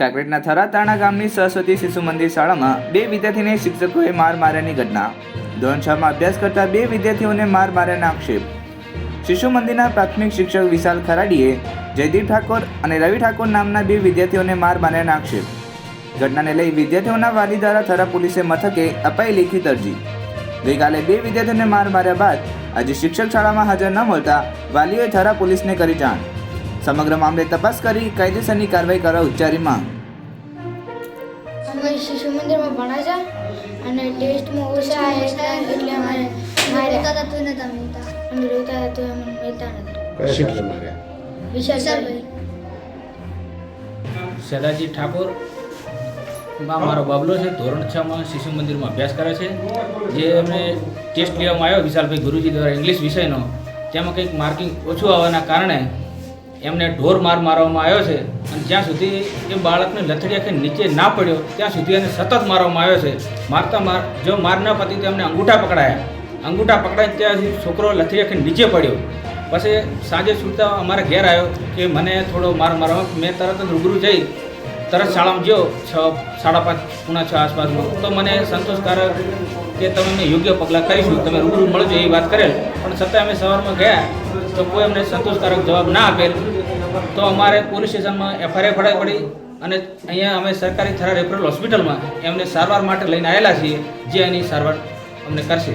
કાંકરેજના થરાતાણા ગામની સરસ્વતી શિશુ મંદિર શાળામાં બે વિદ્યાર્થીને શિક્ષકોએ માર માર્યાની ઘટના. ધોરણ છમાં અભ્યાસ કરતા બે વિદ્યાર્થીઓને માર માર્યાના આક્ષેપ. શિશુ મંદિરના પ્રાથમિક શિક્ષક વિશાલ ખરાડીએ જયદીપ ઠાકોર અને રવિ ઠાકોર નામના બે વિદ્યાર્થીઓને માર માર્યાના આક્ષેપ. ઘટનાને લઈ વિદ્યાર્થીઓના વાલી દ્વારા થરા પોલીસે મથકે અપાઈ લેખિત અરજી. ગઈકાલે બે વિદ્યાર્થીઓને માર માર્યા બાદ આજે શિક્ષક શાળામાં હાજર ન મળતા વાલીઓએ થરા પોલીસને કરી જાણ. સમગ્ર મામલે તપાસ કરી કાયદેસરની કાર્યવાહી કરવા ઉચ્ચારી માંગ. અમે શિશુ મંદિરમાં ભણા છે અને ટેસ્ટમાં ઓછા એટલે અમારે માર્યા હતા તો નતા મળતા અમે રોતા હતા તો અમને મળતા નતા. શિક્ષક માર્યા વિશાલભાઈ. સદાજી ઠાકોર. માં મારો બાબલો છે ધોરણ છમાં શિશુ મંદિરમાં અભ્યાસ કરે છે. જે એમને ટેસ્ટ લેવામાં આવ્યો વિશાલભાઈ ગુરુજી દ્વારા ઇંગ્લિશ વિષયનો. તેમાં કંઈક માર્કિંગ ઓછું આવવાના કારણે એમને ઢોર માર મારવામાં આવ્યો છે અને જ્યાં સુધી એ બાળકને લથડી આખી નીચે ના પડ્યો, ત્યાં સુધી એને સતત મારવામાં આવ્યો છે. મારતા માર, જો માર ન પતી તો એમને અંગૂઠા પકડાયા. અંગૂઠા પકડાય ત્યાં સુધી છોકરો લથડી આખી નીચે પડ્યો. પછી સાંજે સુરતા અમારે ઘેર આવ્યો કે મને થોડો માર મારવા મેં તરત જ રૂબરૂ જઈ તરત શાળામાં ગયો, છ, સાડા પાંચ, પૂણા છ આસપાસમાં. તો મને સંતોષકારક કે તમે યોગ્ય પગલાં કરીશું. તમે રૂબરૂ મળજો એ વાત કરેલ. પણ છતાં અમે સવારમાં ગયા તો કોઈ અમને સંતોષકારક જવાબ ના આપેલ તો અમારે પોલીસ સ્ટેશનમાં એફઆઈઆર ફડાવી પડી અને અહીંયા અમે સરકારી થરા રેફરલ હોસ્પિટલમાં એમને સારવાર માટે લઈને આવેલા છીએ, જે એની સારવાર અમને કરશે.